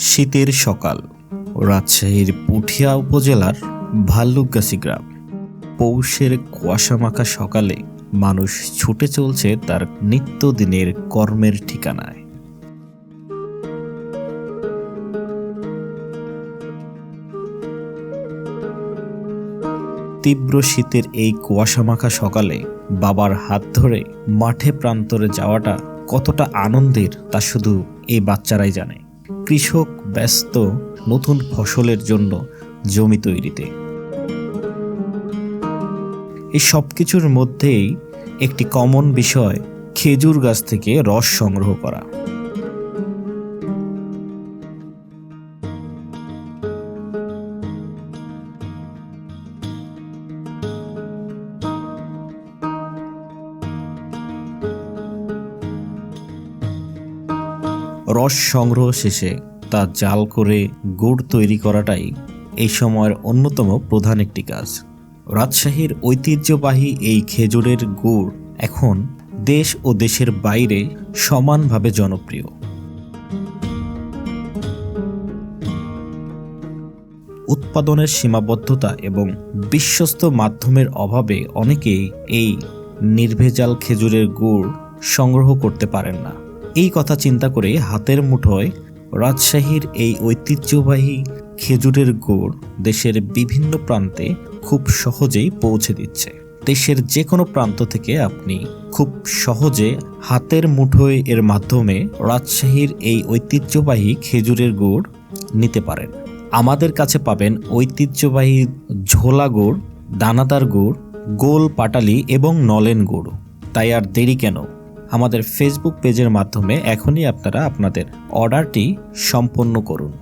শীতের সকাল, রাজশাহীর পুঠিয়া উপজেলার ভাল্লুকগাছি গ্রাম। পৌষের কুয়াশামাখা সকালে মানুষ ছুটে চলছে তার নিত্যদিনের কর্মের ঠিকানায়। তীব্র শীতের এই কুয়াশামাখা সকালে বাবার হাত ধরে মাঠে প্রান্তরে যাওয়াটা কতটা আনন্দের তা শুধু এই বাচ্চারাই জানে। কৃষক ব্যস্ত নতুন ফসলের জন্য জমি তৈরিতে। এই সব কিছুর মধ্যেই একটি কমন বিষয় খেজুর গাছ থেকে রস সংগ্রহ করা। রস সংগ্রহ শেষে তা জাল করে গুড় তৈরি করাটাই এই সময়ের অন্যতম প্রধান একটি কাজ। রাজশাহীর ঐতিহ্যবাহী এই খেজুরের গুড় এখন দেশ ও দেশের বাইরে সমানভাবে জনপ্রিয়। উৎপাদনের সীমাবদ্ধতা এবং বিশ্বস্ত মাধ্যমের অভাবে অনেকেই এই নির্ভেজাল খেজুরের গুড় সংগ্রহ করতে পারেন না। এই কথা চিন্তা করে হাতের মুঠোয় রাজশাহীর এই ঐতিহ্যবাহী খেজুরের গুড় দেশের বিভিন্ন প্রান্তে খুব সহজেই পৌঁছে দিচ্ছে। দেশের যে কোনো প্রান্ত থেকে আপনি খুব সহজে হাতের মুঠোয় এর মাধ্যমে রাজশাহীর এই ঐতিহ্যবাহী খেজুরের গুড় নিতে পারেন। আমাদের কাছে পাবেন ঐতিহ্যবাহী ঝোলা গুড়, দানাদার গুড়, গোল পাটালি এবং নলেন গুড়। তাই আর দেরি কেন? আমাদের ফেসবুক পেজের মাধ্যমে এখনই আপনারা আপনাদের অর্ডারটি সম্পন্ন করুন।